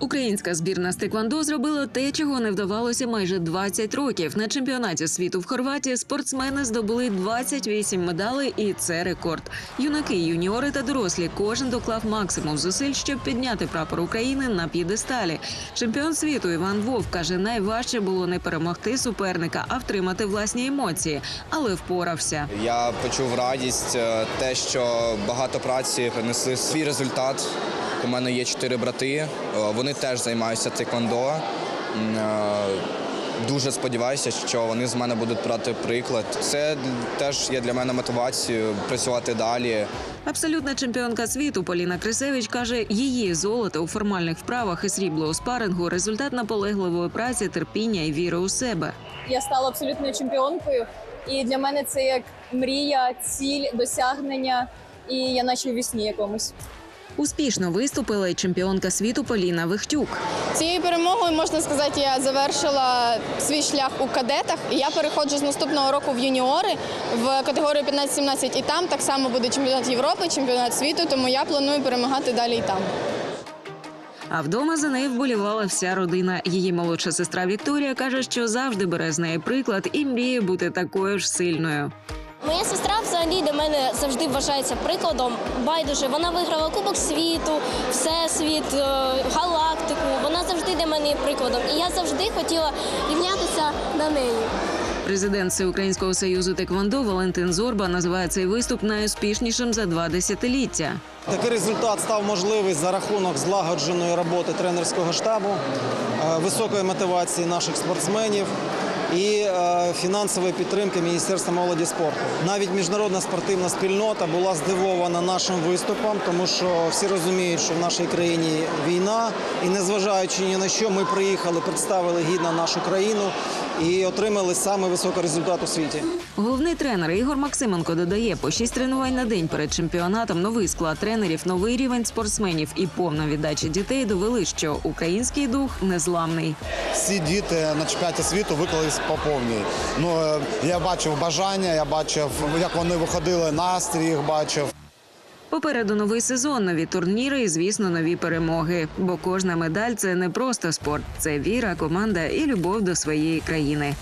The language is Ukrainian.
Українська збірна з Теквандо зробила те, чого не вдавалося майже 20 років. На чемпіонаті світу в Хорватії спортсмени здобули 28 медалей, і це рекорд. Юнаки, юніори та дорослі кожен доклав максимум зусиль, щоб підняти прапор України на п'єдесталі. Чемпіон світу Іван Вов каже, найважче було не перемогти суперника, а втримати власні емоції, але впорався. Я почув радість, е, те, що багато праці принесли свій результат. У мене є чотири брати. е, Вони теж займаються тейквондо. Е, Дуже сподіваюся, що вони з мене будуть брати приклад. Це теж є для мене мотивацією працювати далі. Абсолютна чемпіонка світу Поліна Крисевич каже, її золото у формальних вправах і срібло у спарингу результат наполегливої праці, терпіння і віри у себе. я стала абсолютною чемпіонкою. І для мене це як мрія, ціль, досягнення. І я наче у вісні якомусь. Успішно виступила й чемпіонка світу Поліна Вихтюк. Цією перемогою можна сказати, я завершила свій шлях у кадетах. І я переходжу з наступного року в юніори в категорію 15-17. І там так само буде чемпіонат Європи, чемпіонат світу. Тому я планую перемагати далі і там. А вдома за нею вболівала вся родина. Її молодша сестра Вікторія каже, що завжди бере з неї приклад і мріє бути такою ж сильною. Моя сестра взагалі для мене завжди вважається прикладом. Байдуже, вона виграла Кубок світу, всесвіт, е, галактику. Вона завжди для мене є прикладом. І я завжди хотіла рівнятися на неї. Президент Всеукраїнського союзу Теквондо Валентин Зорба називає цей виступ найуспішнішим за два десятиліття. Такий результат став можливий за рахунок злагодженої роботи тренерського штабу, е, високої мотивації наших спортсменів і е, фінансової підтримки Міністерства молоді і спорту. Навіть міжнародна спортивна спільнота була здивована нашим виступом, тому що всі розуміють, що в нашій країні війна, і незважаючи ні на що, ми приїхали, представили гідно нашу країну і отримали саме високий результат у світі. Головний тренер Ігор Максименко додає, по шість тренувань на день перед чемпіонатом новий склад тренерів, новий рівень спортсменів і повна віддача дітей довели, що український дух незламний. всі діти на чемпіонаті світу виклались по повній. Ну е, я бачив бажання, я бачив, як вони виходили, настрій їх бачив. Попереду новий сезон, нові турніри і, звісно, нові перемоги. Бо кожна медаль це не просто спорт, це віра, команда і любов до своєї країни.